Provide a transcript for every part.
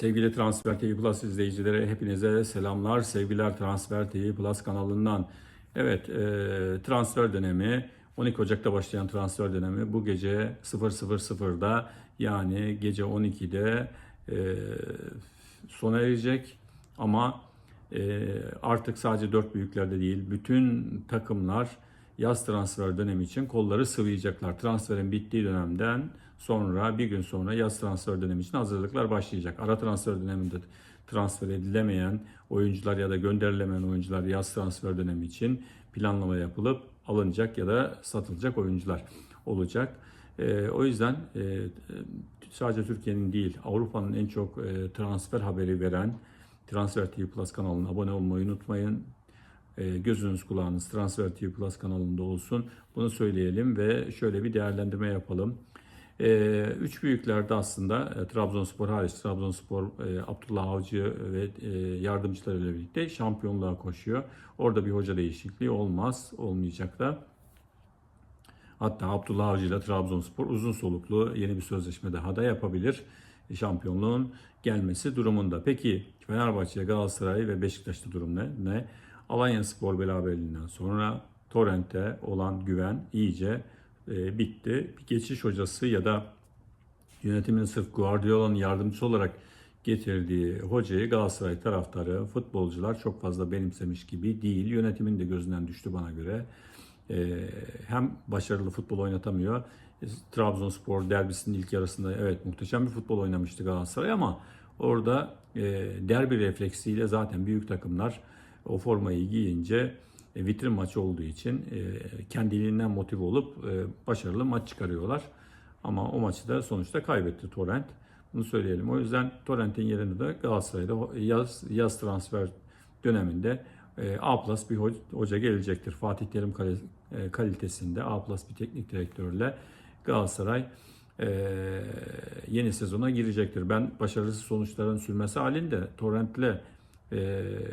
Sevgili Transfer TV Plus izleyicileri hepinize selamlar. Sevgiler Transfer TV Plus kanalından. Evet e, transfer dönemi 12 Ocak'ta başlayan transfer dönemi bu gece 000'da yani gece 12'de e, sona erecek. Ama e, artık sadece dört büyüklerde değil bütün takımlar yaz transfer dönemi için kolları sıvayacaklar. Transferin bittiği dönemden sonra bir gün sonra yaz transfer dönemi için hazırlıklar başlayacak. Ara transfer döneminde transfer edilemeyen oyuncular ya da gönderilemeyen oyuncular yaz transfer dönemi için planlama yapılıp alınacak ya da satılacak oyuncular olacak. E, o yüzden e, sadece Türkiye'nin değil Avrupa'nın en çok e, transfer haberi veren Transfer TV Plus kanalına abone olmayı unutmayın. E, gözünüz kulağınız Transfer TV Plus kanalında olsun. Bunu söyleyelim ve şöyle bir değerlendirme yapalım. E, üç büyüklerde aslında e, Trabzonspor hariç Trabzonspor Abdullah Avcı ve yardımcılarıyla birlikte şampiyonluğa koşuyor. Orada bir hoca değişikliği olmaz, olmayacak da. Hatta Abdullah Avcı ile Trabzonspor uzun soluklu yeni bir sözleşme daha da yapabilir şampiyonluğun gelmesi durumunda. Peki Fenerbahçe, Galatasaray ve Beşiktaş'ta durum ne? ne? Alanya Spor beraberliğinden sonra Torrent'e olan güven iyice e, bitti. Bir geçiş hocası ya da yönetimin sırf Guardiola'nın yardımcısı olarak getirdiği hocayı Galatasaray taraftarı, futbolcular çok fazla benimsemiş gibi değil. Yönetimin de gözünden düştü bana göre. E, hem başarılı futbol oynatamıyor. E, Trabzonspor derbisinin ilk yarısında evet muhteşem bir futbol oynamıştı Galatasaray ama orada e, derbi refleksiyle zaten büyük takımlar o formayı giyince e, vitrin maçı olduğu için e, kendiliğinden motive olup e, başarılı maç çıkarıyorlar. Ama o maçı da sonuçta kaybetti Torrent. Bunu söyleyelim. O yüzden Torrent'in yerine de Galatasaray'da yaz, yaz transfer döneminde A plus bir hoca gelecektir. Fatih Terim kalitesinde A plus bir teknik direktörle Galatasaray yeni sezona girecektir. Ben başarısız sonuçların sürmesi halinde Torrent'le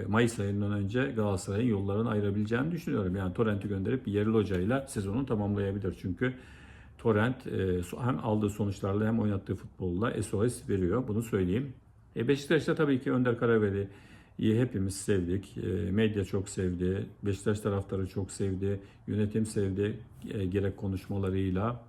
Mayıs ayından önce Galatasaray'ın yollarını ayırabileceğini düşünüyorum. Yani Torrent'i gönderip yerli hocayla sezonu tamamlayabilir. Çünkü Torrent e, hem aldığı sonuçlarla hem oynattığı futbolla SOS veriyor. Bunu söyleyeyim. E, Beşiktaş'ta tabii ki Önder Karaveli'yi hepimiz sevdik. E, medya çok sevdi. Beşiktaş taraftarı çok sevdi. Yönetim sevdi. E, gerek konuşmalarıyla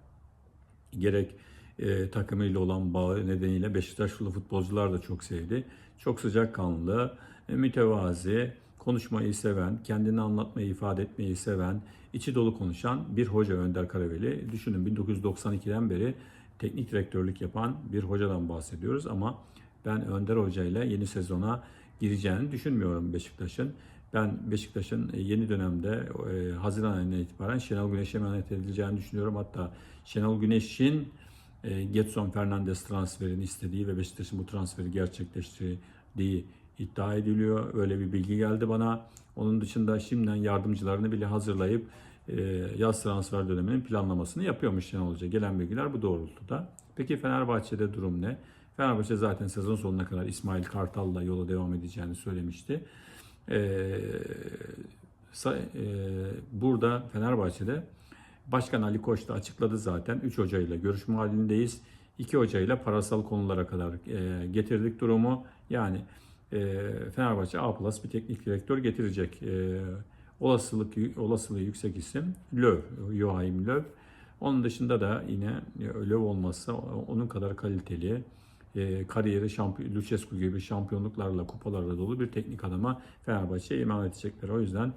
gerek e, takımıyla olan bağı nedeniyle Beşiktaşlı futbolcular da çok sevdi. Çok sıcakkanlı, e, mütevazi, konuşmayı seven, kendini anlatmayı, ifade etmeyi seven, içi dolu konuşan bir hoca Önder Karaveli. Düşünün 1992'den beri teknik direktörlük yapan bir hocadan bahsediyoruz ama ben Önder Hoca ile yeni sezona gireceğini düşünmüyorum Beşiktaş'ın. Ben Beşiktaş'ın yeni dönemde e, Haziran ayına itibaren Şenol Güneş'e emanet edileceğini düşünüyorum. Hatta Şenol Güneş'in e, Getson Fernandes transferini istediği ve Beşiktaş'ın bu transferi gerçekleştirdiği iddia ediliyor. Öyle bir bilgi geldi bana. Onun dışında şimdiden yardımcılarını bile hazırlayıp e, yaz transfer döneminin planlamasını yapıyormuş Şenol Hoca. Gelen bilgiler bu doğrultuda. Peki Fenerbahçe'de durum ne? Fenerbahçe zaten sezon sonuna kadar İsmail Kartal'la yola devam edeceğini söylemişti. Ee, e, burada Fenerbahçe'de Başkan Ali Koç da açıkladı zaten. 3 hocayla görüşme halindeyiz. 2 hocayla parasal konulara kadar e, getirdik durumu. Yani e, Fenerbahçe A bir teknik direktör getirecek. E, olasılık olasılığı yüksek isim Löw, Joachim Löw. Onun dışında da yine Löw olmazsa onun kadar kaliteli e, kariyeri şampiyon, Lucescu gibi şampiyonluklarla, kupalarla dolu bir teknik adama Fenerbahçe'ye emanet edecekler. O yüzden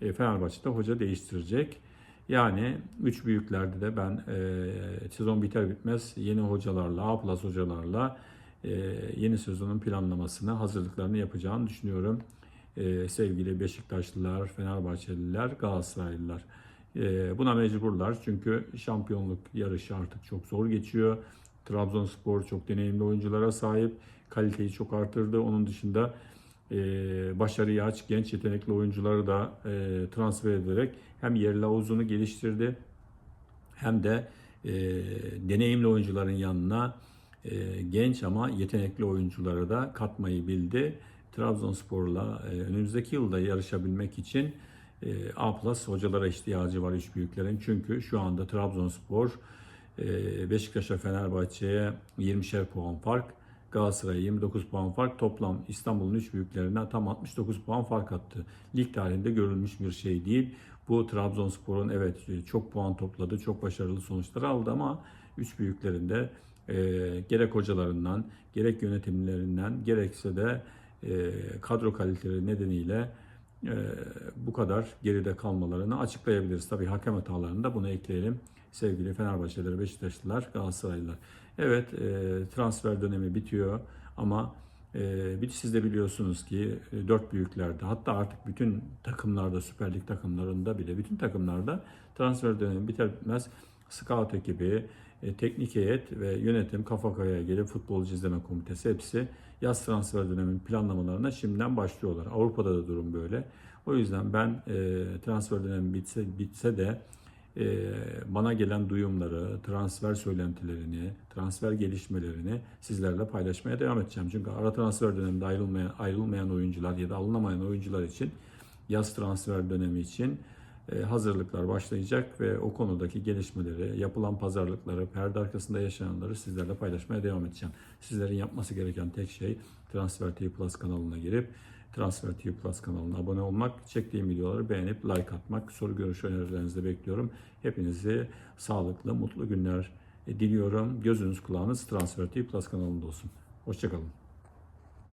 e, Fenerbahçe'de hoca değiştirecek. Yani üç büyüklerde de ben e, sezon biter bitmez yeni hocalarla, A plus hocalarla e, yeni sezonun planlamasını, hazırlıklarını yapacağını düşünüyorum. E, sevgili Beşiktaşlılar, Fenerbahçeliler, Galatasaraylılar. E, buna mecburlar çünkü şampiyonluk yarışı artık çok zor geçiyor. Trabzonspor çok deneyimli oyunculara sahip. Kaliteyi çok artırdı. Onun dışında e, başarıya aç genç yetenekli oyuncuları da e, transfer ederek hem yerli havuzunu geliştirdi hem de e, deneyimli oyuncuların yanına e, genç ama yetenekli oyuncuları da katmayı bildi. Trabzonspor'la önümüzdeki yılda yarışabilmek için e, A plus hocalara ihtiyacı var üç büyüklerin. Çünkü şu anda Trabzonspor e, Beşiktaş'a Fenerbahçe'ye 20'şer puan fark. Galatasaray 29 puan fark. Toplam İstanbul'un 3 büyüklerinden tam 69 puan fark attı. Lig tarihinde görülmüş bir şey değil. Bu Trabzonspor'un evet çok puan topladı, çok başarılı sonuçlar aldı ama 3 büyüklerinde e, gerek hocalarından, gerek yönetimlerinden, gerekse de e, kadro kaliteleri nedeniyle e, bu kadar geride kalmalarını açıklayabiliriz. Tabii hakem hatalarını da buna ekleyelim. Sevgili Fenerbahçeliler, Beşiktaşlılar, Galatasaraylılar. Evet e, transfer dönemi bitiyor ama e, siz de biliyorsunuz ki e, dört büyüklerde hatta artık bütün takımlarda Süper Lig takımlarında bile bütün takımlarda transfer dönemi biter bitmez scout ekibi, e, teknik heyet ve yönetim kafa kafaya gelip futbolcu izleme komitesi hepsi yaz transfer döneminin planlamalarına şimdiden başlıyorlar. Avrupa'da da durum böyle. O yüzden ben e, transfer dönemi bitse bitse de bana gelen duyumları, transfer söylentilerini, transfer gelişmelerini sizlerle paylaşmaya devam edeceğim. Çünkü ara transfer döneminde ayrılmayan, ayrılmayan oyuncular ya da alınamayan oyuncular için yaz transfer dönemi için e, hazırlıklar başlayacak ve o konudaki gelişmeleri, yapılan pazarlıkları, perde arkasında yaşananları sizlerle paylaşmaya devam edeceğim. Sizlerin yapması gereken tek şey Transfer TV Plus kanalına girip Transfer TV Plus kanalına abone olmak, çektiğim videoları beğenip like atmak, soru görüş önerilerinizi bekliyorum. Hepinize sağlıklı, mutlu günler diliyorum. Gözünüz kulağınız Transfer TV Plus kanalında olsun. Hoşçakalın.